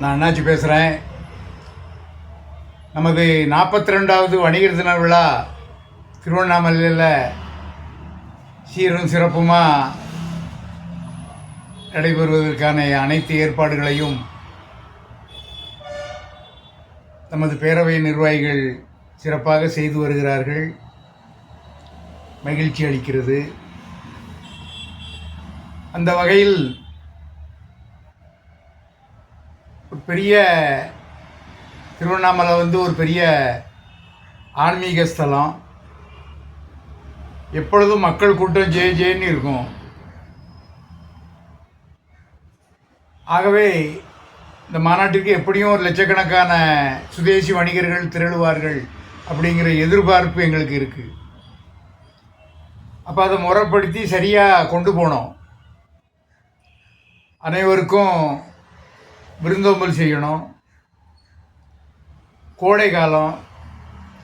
நான் அண்ணாச்சி பேசுகிறேன் நமது நாற்பத்தி ரெண்டாவது வணிகர் தின விழா திருவண்ணாமலையில் சீரும் சிறப்புமாக நடைபெறுவதற்கான அனைத்து ஏற்பாடுகளையும் நமது பேரவை நிர்வாகிகள் சிறப்பாக செய்து வருகிறார்கள். மகிழ்ச்சி அளிக்கிறது. அந்த வகையில் ஒரு பெரிய திருவண்ணாமலை வந்து ஒரு பெரிய ஆன்மீக ஸ்தலம். எப்பொழுதும் மக்கள் கூட்டம் ஜெய ஜேன்னு இருக்கும். ஆகவே இந்த மாநாட்டுக்கு எப்படியும் ஒரு லட்சக்கணக்கான சுதேசி வணிகர்கள் திரளுவார்கள் அப்படிங்கிற எதிர்பார்ப்பு எங்களுக்கு இருக்குது அப்போ அதை முறைப்படுத்தி சரியாக கொண்டு போனோம். அனைவருக்கும் விருந்தோம்பல் செய்யணும். கோடை காலம்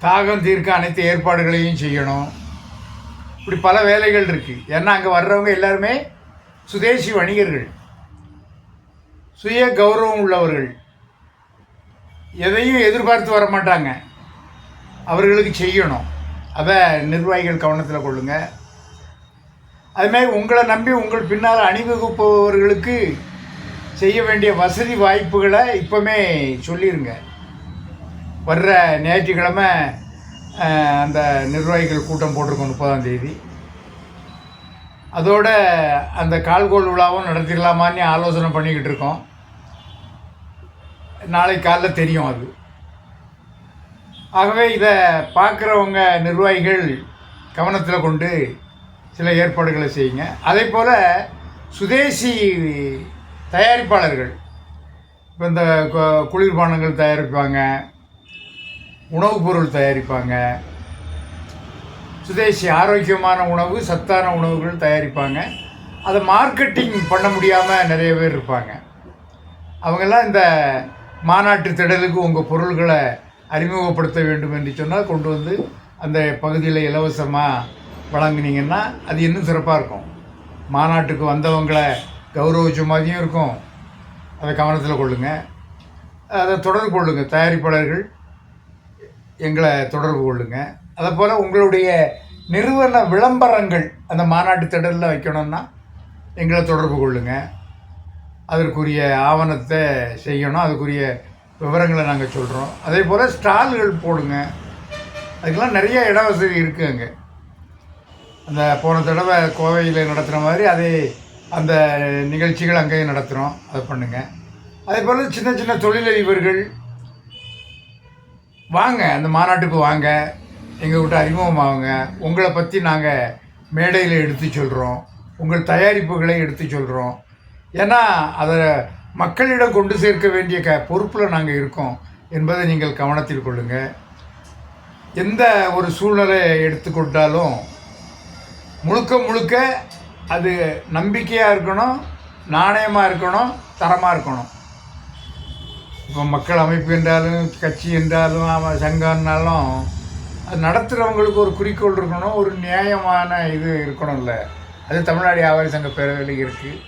தாகம் தீர்க்க அனைத்து ஏற்பாடுகளையும் செய்யணும். இப்படி பல வேலைகள் இருக்குது ஏன்னா அங்கே வர்றவங்க எல்லாருமே சுதேசி வணிகர்கள். சுய கௌரவம் உள்ளவர்கள். எதையும் எதிர்பார்த்து வர மாட்டாங்க. அவர்களுக்கு செய்யணும். அதை நிர்வாகிகள் கவனத்தில் கொள்ளுங்கள் அதுமாதிரி உங்களை நம்பி உங்கள் பின்னால் அணிவகுப்பவர்களுக்கு செய்ய வேண்டிய வசதி வாய்ப்புகளை இப்போமே சொல்லிடுங்க வர்ற ஞாயிற்றுக்கிழமை அந்த நிர்வாகிகள் கூட்டம் போட்டிருக்கோம் முப்பதாம் தேதி. அதோட அந்த கால்கோள் விழாவும் நடத்திடலாமான்னு ஆலோசனை பண்ணிக்கிட்டு இருக்கோம். நாளை காலைல தெரியும் அது. ஆகவே இதை பார்க்குறவங்க நிர்வாகிகள் கவனத்தில் கொண்டு சில ஏற்பாடுகளை செய்யுங்க. அதே போல் சுதேசி தயாரிப்பாளர்கள். இப்போ இந்த கு- குளிர்பானங்கள் தயாரிப்பாங்க. உணவுப் பொருள் தயாரிப்பாங்க. சுதேசி ஆரோக்கியமான உணவு சத்தான உணவுகள் தயாரிப்பாங்க. அதை மார்க்கெட்டிங் பண்ண முடியாமல் நிறைய பேர் இருப்பாங்க. அவங்கெல்லாம் இந்த மாநாட்டு திடலுக்கு உங்கள் பொருள்களை அறிமுகப்படுத்த வேண்டும் என்று சொன்னால் கொண்டு வந்து அந்த பகுதியில் இலவசமாக வழங்குனீங்கன்னா அது இன்னும் சிறப்பாக இருக்கும். மாநாட்டுக்கு வந்தவங்களை கௌரவிச்ச மாதிரியும் இருக்கும். அதை கவனத்தில் கொள்ளுங்கள் அதை தொடர்பு கொள்ளுங்கள் தயாரிப்பாளர்கள் எங்களை தொடர்பு கொள்ளுங்கள் அதே போல் உங்களுடைய நிறுவன விளம்பரங்கள் அந்த மாநாட்டு திடலில் வைக்கணும்னா எங்களை தொடர்பு கொள்ளுங்க. அதற்குரிய ஆவணத்தை செய்யணும். அதுக்குரிய விவரங்களை நாங்கள் சொல்கிறோம் அதே போல் ஸ்டால்கள் போடுங்க. அதுக்கெல்லாம் நிறைய இட வசதி இருக்குது அங்கே அந்த போன தடவை கோவையில் நடத்துகிற மாதிரி அதே அந்த நிகழ்ச்சிகள் அங்கேயும் நடத்துகிறோம் அதை பண்ணுங்கள் அதே போல் சின்ன சின்ன தொழிலதிபர்கள் வாங்க அந்த மாநாட்டுக்கு வாங்க. எங்கள் கிட்ட அறிமுகமாகுங்க உங்களை பற்றி நாங்கள் மேடையில் எடுத்து சொல்கிறோம் உங்கள் தயாரிப்புகளை எடுத்து சொல்கிறோம் ஏன்னா அதை மக்களிடம் கொண்டு சேர்க்க வேண்டிய க பொறுப்பில் நாங்கள் இருக்கோம் என்பதை நீங்கள் கவனத்தில் கொள்ளுங்கள் எந்த ஒரு சூழ்நிலை எடுத்துக்கொண்டாலும் முழுக்க முழுக்க அது நம்பிக்கையாக இருக்கணும் நாணயமாக இருக்கணும் தரமாக இருக்கணும். இப்போ மக்கள் அமைப்பு என்றாலும் கட்சி என்றாலும் அவன் சங்கம்னாலும் அது நடத்துகிறவங்களுக்கு ஒரு குறிக்கோள் இருக்கணும் ஒரு நியாயமான இது இருக்கணும்ல. அது தமிழ்நாடு வியாபாரி சங்க பேரவையில் இருக்குது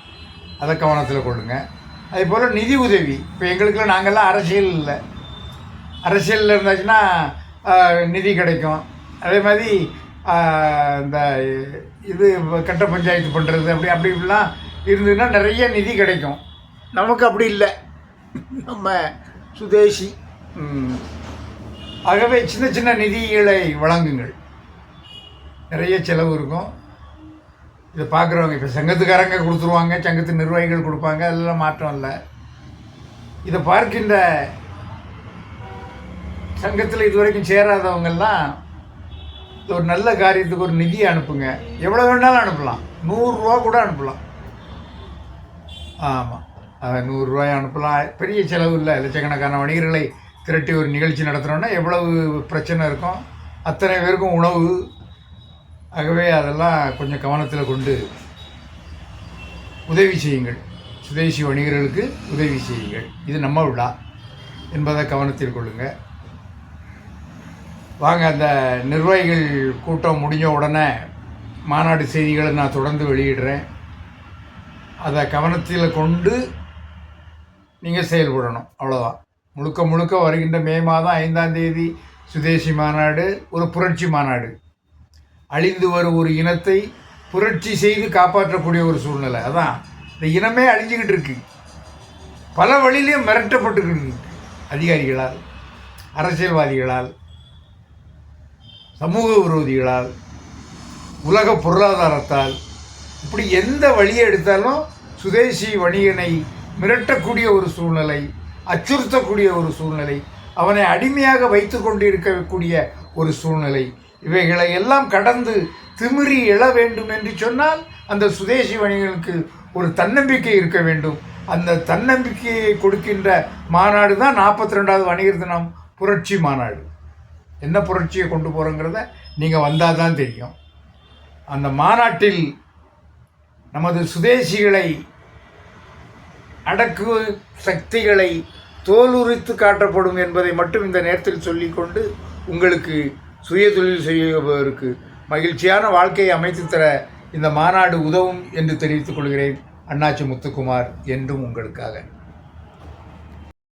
அதை கவனத்தில் கொள்ளுங்கள் அதே போல் நிதி உதவி. இப்போ எங்களுக்குலாம் நாங்கள்லாம் அரசியல் இல்லை. அரசியலில் இருந்தாச்சுன்னா நிதி கிடைக்கும். அதே மாதிரி இந்த இது கட்ட பஞ்சாயத்து பண்ணுறது அப்படி அப்படி இப்படிலாம் இருந்ததுன்னா நிறைய நிதி கிடைக்கும். நமக்கு அப்படி இல்லை. நம்ம சுதேசி. ஆகவே சின்ன சின்ன நிதிகளை வழங்குங்கள். நிறைய செலவு இருக்கும். இதை பார்க்குறவங்க இப்போ சங்கத்துக்காரங்க கொடுத்துருவாங்க சங்கத்து நிர்வாகிகள் கொடுப்பாங்க அதெல்லாம் மாற்றம் இல்லை. இதை பார்க்கின்ற சங்கத்தில் இதுவரைக்கும் சேராதவங்கெல்லாம் ஒரு நல்ல காரியத்துக்கு ஒரு நிதி அனுப்புங்க. எவ்வளோ வேணாலும் அனுப்பலாம். நூறுரூவா கூட அனுப்பலாம். ஆமாம் அதை நூறுரூவாய் அனுப்பலாம். பெரிய செலவு இல்லை. லட்சக்கணக்கான வணிகர்களை திரட்டி ஒரு நிகழ்ச்சி நடத்துகிறோன்னா எவ்வளவு பிரச்சனை இருக்கும்? அத்தனை பேருக்கும் உணவு. ஆகவே அதெல்லாம் கொஞ்சம் கவனத்தில் கொண்டு உதவி செய்யுங்கள். சுதேசி வணிகர்களுக்கு உதவி செய்யுங்கள். இது நம்ம விழா. என்பதை கவனத்தில் கொள்ளுங்கள் வாங்க அந்த நிர்வாகிகள் கூட்டம் முடிஞ்ச உடனே மாநாடு செய்திகளை நான் தொடர்ந்து வெளியிடுறேன். அதை கவனத்தில் கொண்டு நீங்கள் செயல்படணும் அவ்வளோதான் முழுக்க முழுக்க வருகின்ற மே மாதம் ஐந்தாம் தேதி சுதேசி மாநாடு ஒரு புரட்சி மாநாடு. அழிந்து வரும் ஒரு இனத்தை புரட்சி செய்து காப்பாற்றக்கூடிய ஒரு சூழ்நிலை. அதான் இந்த இனமே அழிஞ்சுக்கிட்டு இருக்கு. பல வழியிலையும் மிரட்டப்பட்டுக்கிட்டு அதிகாரிகளால் அரசியல்வாதிகளால் சமூக விரோதிகளால் உலக பொருளாதாரத்தால் இப்படி எந்த வழியை எடுத்தாலும் சுதேசி வணிகனை மிரட்டக்கூடிய ஒரு சூழ்நிலை அச்சுறுத்தக்கூடிய ஒரு சூழ்நிலை அவனை அடிமையாக வைத்து கொண்டு இருக்கக்கூடிய ஒரு சூழ்நிலை. இவைகளை எல்லாம் கடந்து திமிரி எழ வேண்டும் என்று சொன்னால் அந்த சுதேசி வணிகனுக்கு ஒரு தன்னம்பிக்கை இருக்க வேண்டும். அந்த தன்னம்பிக்கையை கொடுக்கின்ற மாநாடு தான் நாற்பத்தி ரெண்டாவது வணிகர் தினம் புரட்சி மாநாடு. என்ன புரட்சியை கொண்டு போகிறோங்கிறத நீங்கள் வந்தால் தான் தெரியும். அந்த மாநாட்டில் நமது சுதேசிகளை அடக்கு சக்திகளை தோலுரித்து காட்டப்படும் என்பதை மட்டும் இந்த நேரத்தில் சொல்லிக்கொண்டு உங்களுக்கு சுய தொழில் செய்பவருக்கு மகிழ்ச்சியான வாழ்க்கையை அமைத்து தர இந்த மாநாடு உதவும் என்று தெரிவித்துக் கொள்கிறேன். அண்ணாச்சி முத்துக்குமார் என்றும் உங்களுக்காக.